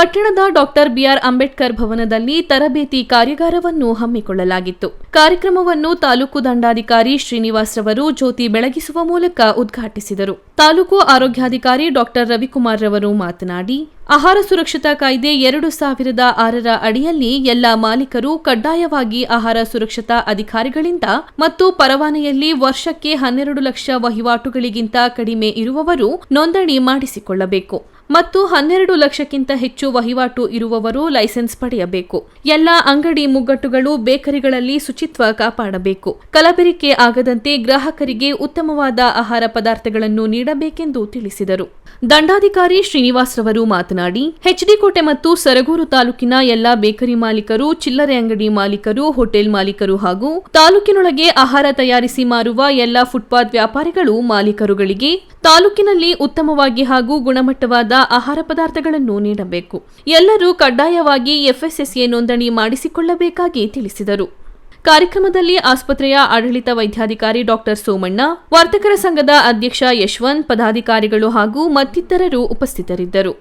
ಪಟ್ಟಣದ doctor B R Ambedkar ಭವನದಲ್ಲಿ ತರಬೇತಿ ಕಾರ್ಯಾಗಾರವನ್ನು ಹಮ್ಮಿಕೊಳ್ಳಲಾಗಿತ್ತು. ಕಾರ್ಯಕ್ರಮವನ್ನು ತಾಲೂಕು ದಂಡಾಧಿಕಾರಿ ಶ್ರೀನಿವಾಸ್ ರವರು ಜ್ಯೋತಿ ಬೆಳಗಿಸುವ ಮೂಲಕ ಉದ್ಘಾಟಿಸಿದರು. ತಾಲೂಕು ಆರೋಗ್ಯಾಧಿಕಾರಿ ಡಾಕ್ಟರ್ ರವಿಕುಮಾರ್ ರವರು ಮಾತನಾಡಿ ಆಹಾರ ಸುರಕ್ಷತಾ ಕಾಯ್ದೆ ಎರಡು ಸಾವಿರದ ಆರರ ಅಡಿಯಲ್ಲಿ ಎಲ್ಲ ಮಾಲೀಕರು ಕಡ್ಡಾಯವಾಗಿ ಆಹಾರ ಸುರಕ್ಷತಾ ಅಧಿಕಾರಿಗಳಿಂದ ಮತ್ತು ಪರವಾನೆಯಲ್ಲಿ ವರ್ಷಕ್ಕೆ ಹನ್ನೆರಡು ಲಕ್ಷ ವಹಿವಾಟುಗಳಿಗಿಂತ ಕಡಿಮೆ ಇರುವವರು ನೋಂದಣಿ ಮಾಡಿಸಿಕೊಳ್ಳಬೇಕು ಮತ್ತು ಹನ್ನೆರಡು ಲಕ್ಷಕ್ಕಿಂತ ಹೆಚ್ಚು ವಹಿವಾಟು ಇರುವವರು ಲೈಸೆನ್ಸ್ ಪಡೆಯಬೇಕು. ಎಲ್ಲ ಅಂಗಡಿ ಮುಗ್ಗಟ್ಟುಗಳು ಬೇಕರಿಗಳಲ್ಲಿ ಶುಚಿತ್ವ ಕಾಪಾಡಬೇಕು. ಕಲಬೆರಿಕೆ ಆಗದಂತೆ ಗ್ರಾಹಕರಿಗೆ ಉತ್ತಮವಾದ ಆಹಾರ ಪದಾರ್ಥಗಳನ್ನು ನೀಡಬೇಕೆಂದು ತಿಳಿಸಿದರು. ದಂಡಾಧಿಕಾರಿ ಶ್ರೀನಿವಾಸ್ ರವರು ಮಾತನಾಡಿ ಹೆಚ್ಡಿಕೋಟೆ ಮತ್ತು ಸರಗೂರು ತಾಲೂಕಿನ ಎಲ್ಲಾ ಬೇಕರಿ ಮಾಲೀಕರು, ಚಿಲ್ಲರೆ ಅಂಗಡಿ ಮಾಲೀಕರು, ಹೋಟೆಲ್ ಮಾಲೀಕರು ಹಾಗೂ ತಾಲೂಕಿನೊಳಗೆ ಆಹಾರ ತಯಾರಿಸಿ ಮಾರುವ ಎಲ್ಲಾ ಫುಟ್ಪಾತ್ ವ್ಯಾಪಾರಿಗಳು ಮಾಲೀಕರುಗಳಿಗೆ ತಾಲೂಕಿನಲ್ಲಿ ಉತ್ತಮವಾಗಿ ಹಾಗೂ ಗುಣಮಟ್ಟವಾದ ಆಹಾರ ಪದಾರ್ಥಗಳನ್ನು ನೀಡಬೇಕು. ಎಲ್ಲರೂ ಕಡ್ಡಾಯವಾಗಿ ಎಫ್ಎಸ್ಎಸ್ಎ ನೋಂದಣಿ ಮಾಡಿಸಿಕೊಳ್ಳಬೇಕಾಗಿ ತಿಳಿಸಿದರು. ಕಾರ್ಯಕ್ರಮದಲ್ಲಿ ಆಸ್ಪತ್ರೆಯ ಆಡಳಿತ ವೈದ್ಯಾಧಿಕಾರಿ ಡಾಕ್ಟರ್ ಸೋಮಣ್ಣ, ವರ್ತಕರ ಸಂಘದ ಅಧ್ಯಕ್ಷ ಯಶವಂತ್, ಪದಾಧಿಕಾರಿಗಳು ಹಾಗೂ ಮತ್ತಿತರರು ಉಪಸ್ಥಿತರಿದ್ದರು.